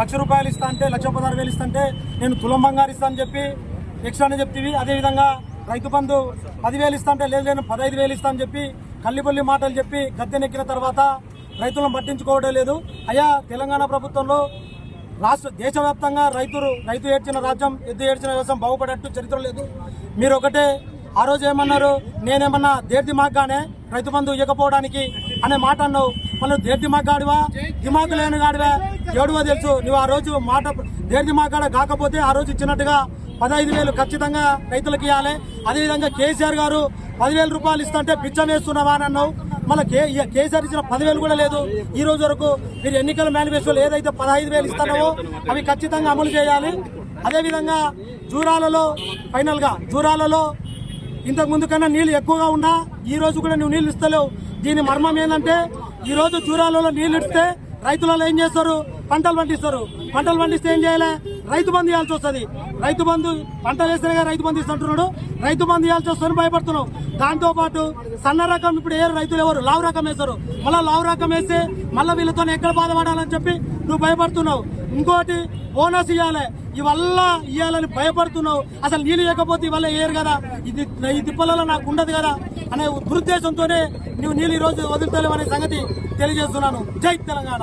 లక్ష రూపాయలు ఇస్తా అంటే లక్ష పదహారు వేలు ఇస్తా అంటే నేను తులం బంగారు ఇస్తా అని చెప్పి ఎక్స్ట్రానే చెప్తివి. అదేవిధంగా రైతు బంధు పదివేలు ఇస్తా అంటే లేదు నేను పదహైదు వేలు ఇస్తా అని చెప్పి కల్లిపల్లి మాటలు చెప్పి గద్దెనెక్కిన తర్వాత రైతులను పట్టించుకోవడం లేదు. అయ్యా తెలంగాణ ప్రభుత్వంలో రాష్ట్ర దేశవ్యాప్తంగా రైతులు రైతు ఏడ్చిన రాజ్యం ఎద్దు ఏడ్చిన వ్యవసాయం బాగుపడేట్టు చరిత్ర లేదు. మీరు ఒకటే ఆ రోజు ఏమన్నారు? నేనేమన్నా దేర్ది మాగ్గానే రైతు బంధు ఇవ్వకపోవడానికి అనే మాట అన్నావు. మళ్ళీ దేర్దిమాగాడివా దిమాకు లేని గాడివా? ఏడువో తెలుసు. నువ్వు ఆ రోజు మాట దేర్దిమాగాడ కాకపోతే ఆ రోజు ఇచ్చినట్టుగా పదహైదు వేలు ఖచ్చితంగా రైతులకు ఇవ్వాలి. అదేవిధంగా కేసీఆర్ గారు పదివేల రూపాయలు ఇస్తుంటే పిచ్చం వేస్తున్నావా అని అన్నావు. మళ్ళీ కే కేసీఆర్ ఇచ్చిన పదివేలు కూడా లేదు. ఈ రోజు వరకు మీరు ఎన్నికల మేనిఫెస్టోలు ఏదైతే పదహైదు వేలు ఇస్తున్నావో అవి ఖచ్చితంగా అమలు చేయాలి. అదేవిధంగా జూరాలలో ఫైనల్గా జూరాలలో ఇంతకు ముందు కన్నా నీళ్ళు ఎక్కువగా ఉన్నా ఈ రోజు కూడా నువ్వు నీళ్ళు ఇస్తలేవు. దీని మర్మం ఏంటంటే ఈ రోజు చూరాలలో నీళ్ళు ఇస్తే రైతులలో ఏం చేస్తారు? పంటలు పండిస్తారు. పంటలు పండిస్తే ఏం చేయాలి? రైతు బంధు ఇవ్వాల్సి వస్తుంది. రైతు బంధు పంటలు వేస్తేనే రైతు బంధు ఇస్తుంటున్నాడు రైతు బంధు ఇవ్వాల్సి వస్తుంది భయపడుతున్నావు. దాంతోపాటు సన్న రకం ఇప్పుడు ఏ రైతులు ఎవరు? లావు రకం వేస్తారు. మళ్ళీ లావు రకం వేస్తే మళ్ళీ వీళ్ళతో ఎక్కడ బాధపడాలని చెప్పి నువ్వు భయపడుతున్నావు. ఇంకోటి బోనస్ ఇవ్వాలి. ఇవల్ల ఇవ్వాలని భయపడుతున్నావు. అసలు నీళ్ళు లేకపోతే ఇవల్ల వేయరు కదా? ఇది ఈ తిప్పలలో నాకు ఉండదు కదా? అనే దురుద్దేశంతోనే నువ్వు నీళ్ళు ఈ రోజు వదులుతలేవు అనే సంగతి తెలియజేస్తున్నాను. జై తెలంగాణ.